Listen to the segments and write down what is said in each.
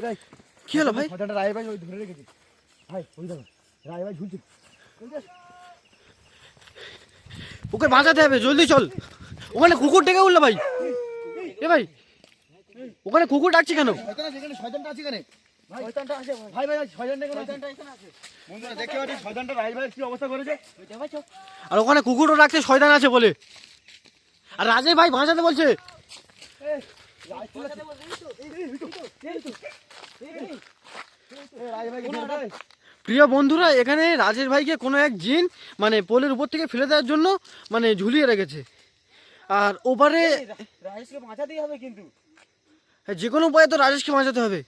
ভাই কি হলো ভাই ছটাটা রায় ভাই ওই ধরে রেখেছি ভাই ওই দেখো রায় ভাই ঝুলছে ওকে বাঁচাতে হবে জলদি চল ওখানে কুকুর ডেকে উঠল ভাই এ ভাই ওখানে কুকুর ডাকছে কেন শয়তানটা আছে এখানে ভাই ভাই শয়তানটা এখানে শয়তানটা এখানে আছে বন্ধুরা দেখতে পাচ্ছি শয়তানটা রায় ভাই কি অবস্থা করেছে আর ওখানে কুকুরও ডাকছে শয়তান আছে বলে আর রাজে ভাই বাঁচাতে বলছে প্রিয় বন্ধুরা এখানে রাজেশ ভাইকে কোনো এক জিন মানে পোলের উপর থেকে ফেলে দেওয়ার জন্য মানে ঝুলিয়ে রেখেছে। আর ওপারে রাজেশকে বাঁচাতেই হবে কিন্তু। যে কোনো উপায়ে তো রাজেশকে বাঁচাতে হবে।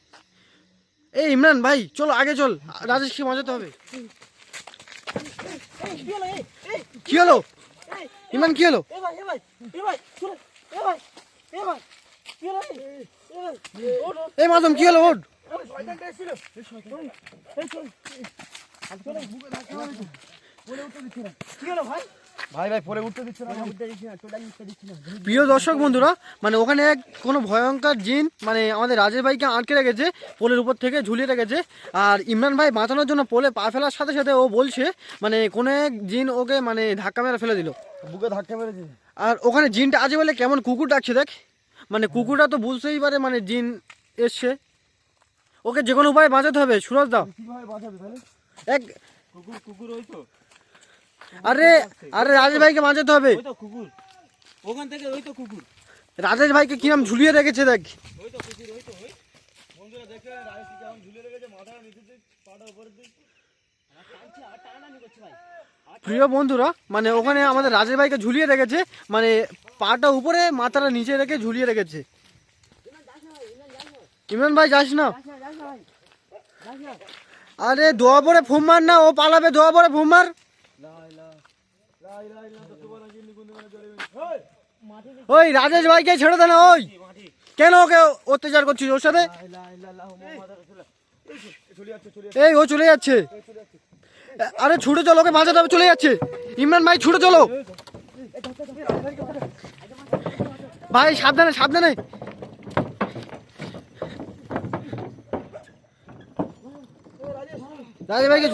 এই ইমরান ভাই চলো আগে চল রাজেশকে বাঁচাতে হবে। কি হলো ইমরান কি হলো? এই মাদম কি হলো ওঠ। শয়তানটা এসেছিল উঠতে দিচ্ছে না উঠতে দিচ্ছে না প্রিয় দর্শক বন্ধুরা মানে ওখানে এক কোনো ভয়ঙ্কর জিন মানে আমাদের রাজের ভাইকে আটকে রেখেছে পোলের উপর থেকে ঝুলিয়ে রেখেছে। আর ইমরান ভাই বাঁচানোর জন্য পোলে পা ফেলার সাথে সাথে ও বলছে মানে কোনো এক জিন ওকে মানে ধাক্কা মেরে ফেলে দিল। বুকে ধাক্কা মেরেছে। আর ওখানে জিনটা আছে বলে কেমন কুকুর ডাকছে দেখ। মানে কুকুরটা তো বুঝতেই পারে মানে জিন এসছে। ওকে যে কোনো উপায়ে বাঁচাতে হবে, সুরজ দা কীভাবে বাঁচাবে তাহলে এক কুকুর কুকুর ওই তো আরে আরে রাজেশ ভাইকে বাঁচাতে হবে। কুকুর ওখান থেকে ওই তো কুকুর রাজেশ ভাইকে কিরম ঝুলিয়ে রেখেছে দেখ। প্রিয় বন্ধুরা মানে ওখানে আমাদের রাজেশ ভাইকে ঝুলিয়ে রেখেছে মানে পাটা উপরে, মাথাটা নিচে রেখে ঝুলিয়ে রেখেছে। ইমরান ভাই, যাস না। আরে, দোয়া পরে ফোম মার না, ও পালাবে ধোয়া পরে ফোম মার। ওই, রাজেশ ভাইকে ছেড়ে দে না, ওই। কেন ওকে অত্যাচার করছিস ওর সাথে? এই, ও চলে যাচ্ছে। আরে, ছুটে চলো, ওকে বাঁচাতে হবে, চলে যাচ্ছে। ইমরান ভাই, ছুটে চলো। ভাই, সাবধানে সাবধানে। রাজা ভাইকে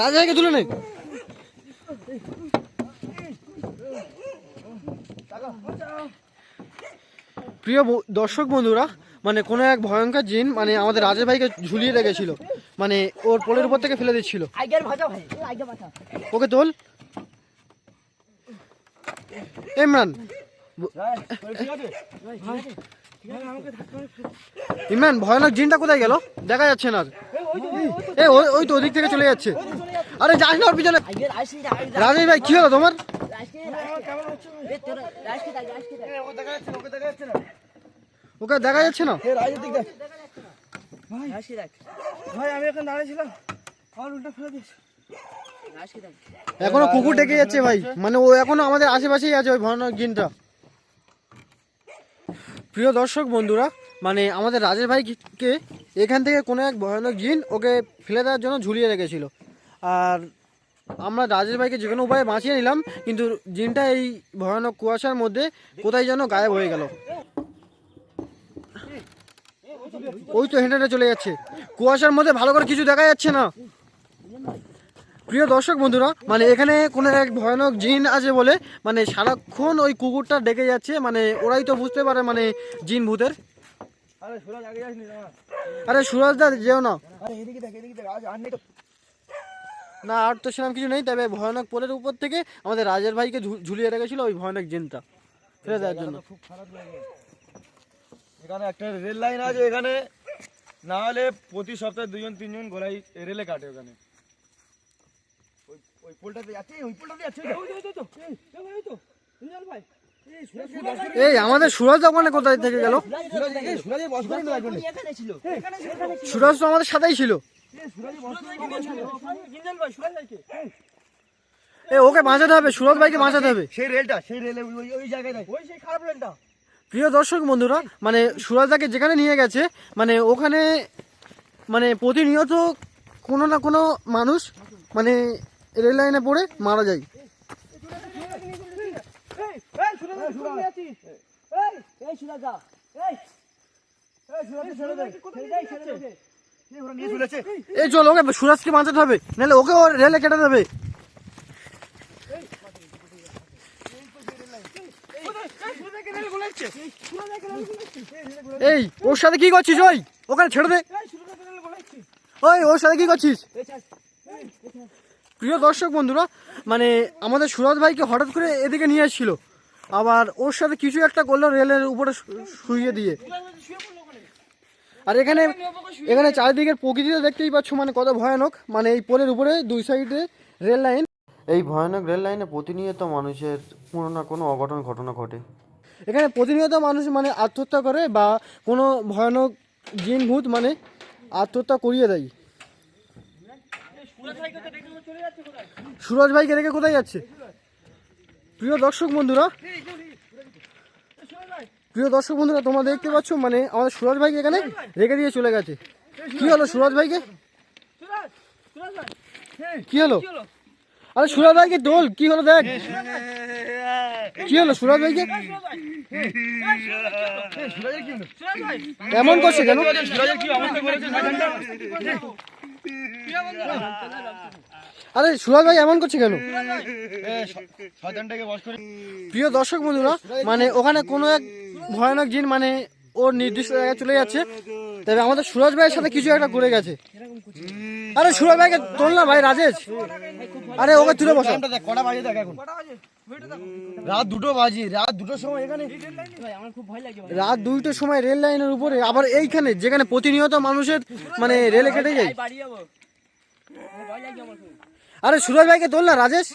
রাজা ভাইকে তুলে নেই প্রিয় দর্শক বন্ধুরা মানে কোনো এক ভয়ঙ্কর জিন মানে আমাদের রাজা ভাইকে ঝুলিয়ে রেখেছিল। মানে ওর পোলের উপর থেকে ফেলে দিচ্ছিল। ওকে তোল। ইমরান ইমরান, ভয়ানক জিনটা কোথায় গেল? দেখা যাচ্ছে না আর। ওই তো ওদিক থেকে চলে যাচ্ছে। আরে, যাস না ওর পিছনে। রাজেশ ভাই, কি হলো তোমার? ওকে দেখা যাচ্ছে না? ভাই এখনও কুকুর ডেকে যাচ্ছে ভাই। মানে ও এখনও আমাদের আশেপাশেই আছে ওই ভয়ানক জিনটা। প্রিয় দর্শক বন্ধুরা মানে আমাদের রাজেশ ভাইকে এখান থেকে কোনো এক ভয়ানক জিন ওকে ফেলে দেওয়ার জন্য ঝুলিয়ে রেখেছিল। আর আমরা রাজের ভাইকে যে কোনো উপায়ে বাঁচিয়ে নিলাম, কিন্তু জিনটা এই ভয়ানক কুয়াশার মধ্যে কোথায় যেন গায়েব হয়ে গেল। ওই তো হেঁটে চলে যাচ্ছে। কুয়াশার মধ্যে ভালো করে কিছু দেখা যাচ্ছে না। প্রিয় দর্শক বন্ধুরা মানে এখানে কোনো এক ভয়ানক জিন আছে বলে মানে সারাক্ষণ ওই কুকুরটা ডেকে যাচ্ছে মানে ওরাই তো বুঝতে পারে মানে জিন ভূতের। আরে সুরাজ সুরাজদা যেও না। না আর তো সেরকম কিছু নেই তবে ভয়ানক পোলের উপর থেকে আমাদের রাজের ভাইকে ঝুলিয়ে রেখেছিল ওই ভয়ানক জিনটা ফেলে দেওয়ার জন্য। এখানে একটা রেল লাইন আছে এখানে। না হলে প্রতি সপ্তাহে দুজন তিনজন গোলাই রেলে কাটে ওখানে। ওই ওই পোলটাতে যাচ্ছে ওই পোলটাতে যাচ্ছে ওই তো, ওই তো, ওই তো, এই, ভাই, আমাদের সুরাজ ওখানে কোথায় থেকে গেল? সুরাজ, তো আমাদের সাথেই ছিল। এ ওকে বাঁচাতে হবে সুরাজ ভাইকে বাঁচাতে হবে। সেই রেলটা সেই রেলে ওই- ওই ওই জায়গায় ওই সেই খারাপ রেলটা। প্রিয় দর্শক বন্ধুরা মানে সুরাজদাকে যেখানে নিয়ে গেছে মানে ওখানে মানে প্রতিনিয়ত কোনো না কোনো মানুষ মানে রেল লাইনে পড়ে মারা যায় এই চল ওকে সুরাজকে বাঁচাতে হবে নাহলে ওকে ওর রেলে কেটে দেবে এই ওর সাথে কি করছিস ওই ওখানে ছেড়ে দে ওই ওর সাথে কি করছিস প্রিয় দর্শক বন্ধুরা মানে আমাদের সুরজ ভাইকে হঠাৎ করে এদিকে নিয়ে এসেছিল। আবার ওর সাথে কিছু একটা করল রেলের উপরে শুইয়ে দিয়ে। আর এখানে এখানে চারিদিকের প্রকৃতিটা দেখতেই পাচ্ছ মানে কত ভয়ানক। মানে এই পোলের উপরে দুই সাইডে রেল লাইন। এই ভয়ানক রেল লাইনে প্রতিনিয়ত মানুষের কোনো না কোনো অঘটন ঘটনা ঘটে। এখানে প্রতিনিয়ত মানুষ মানে আত্মহত্যা করে বা কোনো ভয়ানক জিন ভূত মানে আত্মহত্যা করিয়ে দেয়। সুরজ ভাইকে রেখে কোথায় যাচ্ছে? প্রিয় দর্শক বন্ধুরা, প্রিয় দর্শক বন্ধুরা, তোমরা দেখতে পাচ্ছ মানে আমাদের সুরজ ভাইকে এখানে রেখে দিয়ে চলে গেছে। কি হলো সুরজ ভাইকে? কি হলো? আরে সুরজ ভাইকে দোল, কি হলো দেখ? কি হলো সুরজ ভাইকে? এমন করছে কেন? আরে সুরজ ভাই এমন করছে কেন? প্রিয় দর্শক বন্ধুরা মানে ওখানে কোনো এক ভয়ানক জিন মানে ওর নির্দিষ্ট জায়গায় চলে যাচ্ছে। তবে আমাদের সুরজ ভাইয়ের সাথে কিছু একটা করে গেছে। আরে সুরজ ভাইকে তোল না ভাই রাজেশ। আরে ওকে তুলে বসা। কটা বাজে দেখ এখন রাত দুটো বাজে রাত দুটোর সময় এখানে রাত দুইটার সময় রেল লাইনের উপরে আবার এইখানে যেখানে প্রতিনিয়ত মানুষের মানে রেলে কেটে যায়। আরে সুরজ ভাইকে তোল না রাজেশ।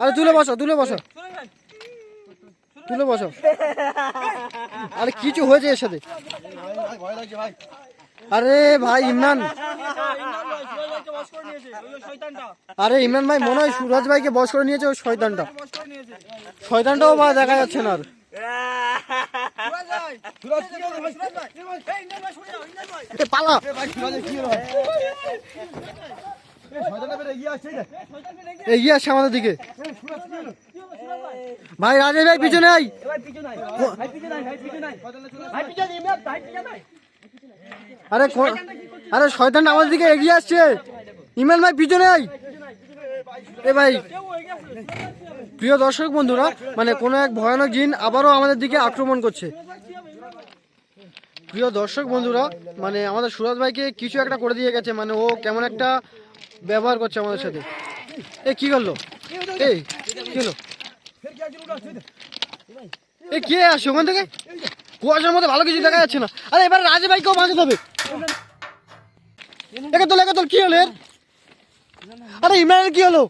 আরে তুলে বসো তুলে বসো। তুলে বসো। আরে কিছু হয়েছে এর সাথে। ভাই, ভাই আরে ভাই ইমরান। আরে ইমরান ভাই মনে হয় সুরজ ভাইকে বস করে নিয়েছে ওই শয়তানটা। শয়তানটাও বা দেখা যাচ্ছে না আর। এগিয়ে আসছে, আমাদের দিকে? ভাই রাজেশ ভাই পিছনে আই আরে আরে শয়তানটা আমাদের দিকে এগিয়ে আসছে ইমরান ভাই পিছনে আই এ ভাই প্রিয় দর্শক বন্ধুরা মানে কোনো এক ভয়ানক জিন আবারও আমাদের দিকে আক্রমণ করছে। প্রিয় দর্শক বন্ধুরা মানে আমাদের সুরাজ ভাইকে কিছু একটা করে দিয়ে গেছে মানে ও কেমন একটা ব্যবহার করছে আমাদের সাথে। এ, কি করল? এই কি হলো? এ, কে আসছে ওখান থেকে? কুয়াশার মধ্যে ভালো কিছু দেখা যাচ্ছে না। আরে, এবার রাজে ভাইকেও বাঁচাতে হবে। একে কি হলো আরে, ইমরানের কি হলো?